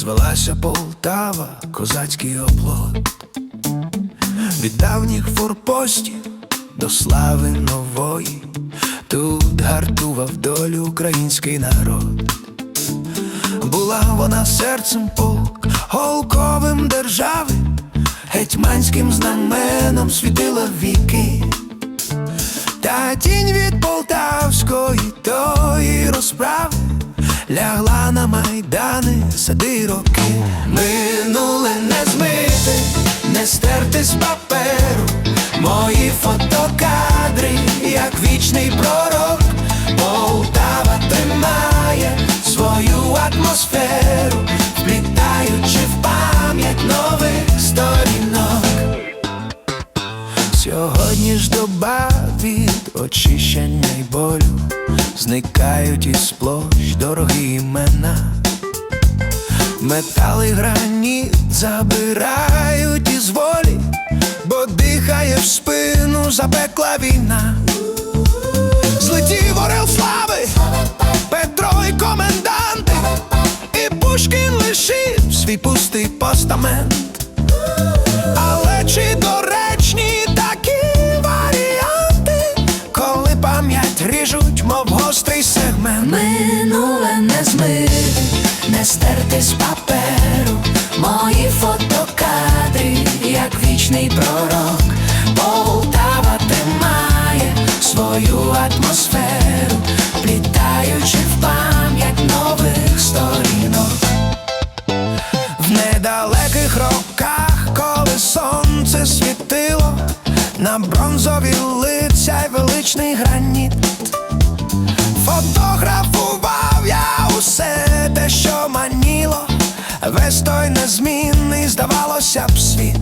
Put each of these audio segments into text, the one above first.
звелася Полтава, козацький оплот. Від давніх форпостів до слави нової, тут гартував долю український народ. Була вона серцем полк, голковим держави, гетьманським знаменом світила віки. Та тінь від полтавської тої розправи лягла на майдани сади роки. Минуле не змити, не стерти з паперу. Мої фотокадри, як вічний пророк, Полтава тримає свою атмосферу, вплітаючи в пам'ять нових сторінок. Сьогодні ж доба від очищення й болю Зникають із площ дорогі імена Метал і граніт забирають із волі, бо дихає в спину запекла війна. Злетів орел слави, Петро і коменданти, і Пушкін лишив свій пустий постамент. Лиця й граніт. Фотографував я усе те, що маніло, весь той незмінний, здавалося б, світ.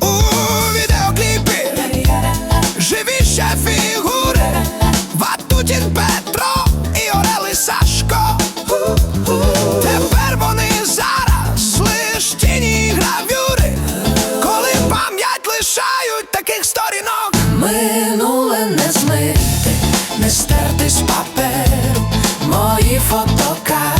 У відеокліпі живі ще стерти з паперу Мої фотокадри,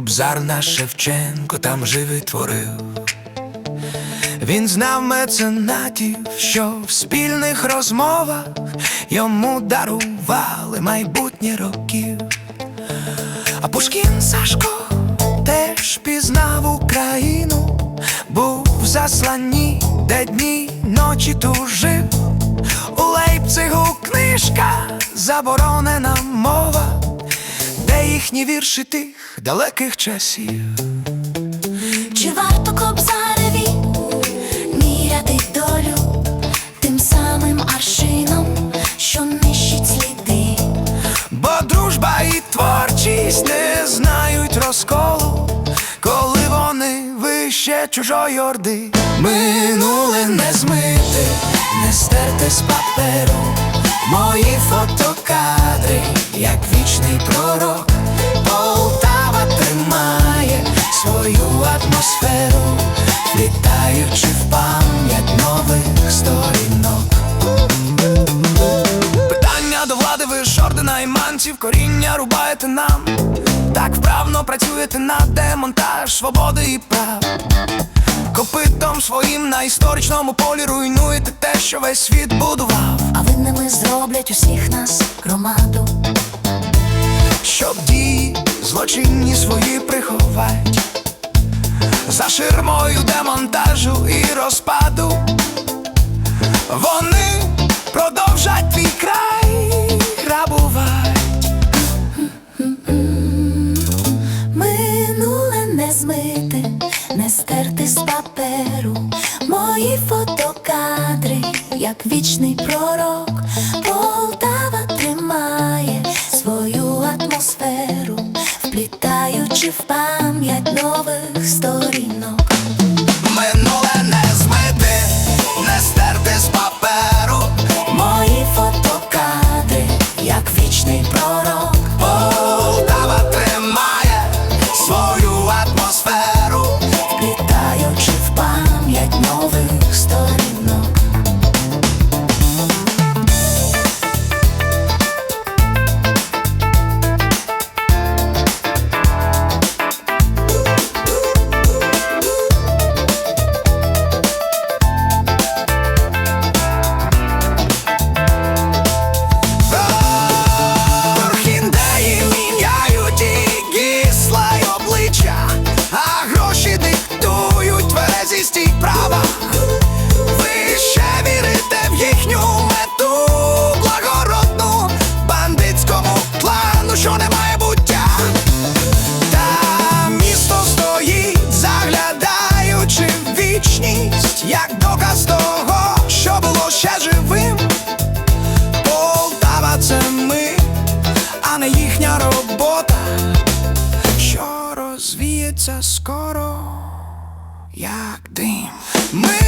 Кобзар наш Шевченко там жив і творив. Він знав меценатів, що в спільних розмовах йому дарували майбутнє років. А Пушкін Сашко теж пізнав Україну, був в засланні, де дні ночі тужив. У Лейпцигу книжка, заборонена мова, їхні вірші тих далеких часів. Чи варто кобзареві міряти долю тим самим аршином, що нищить сліди? Бо дружба і творчість не знають розколу, коли вони вище чужої орди. Минуле не змити, не стерти з паперу. Мої фотокадри, як вічний пророк. Коріння рубаєте нам. Так вправно працюєте на демонтаж свободи і прав. Копитом своїм на історичному полі руйнуєте те, що весь світ будував. А винними зроблять усіх нас громаду. Щоб дії злочинні свої приховать. За ширмою демонтажу і розпаду. Вони продовжать твій край змити, не стерти з паперу мої фотокадри, як вічний пророк, Полтава тримає свою атмосферу, вплітаючи в пам'ять нових. скоро, як дим. Ми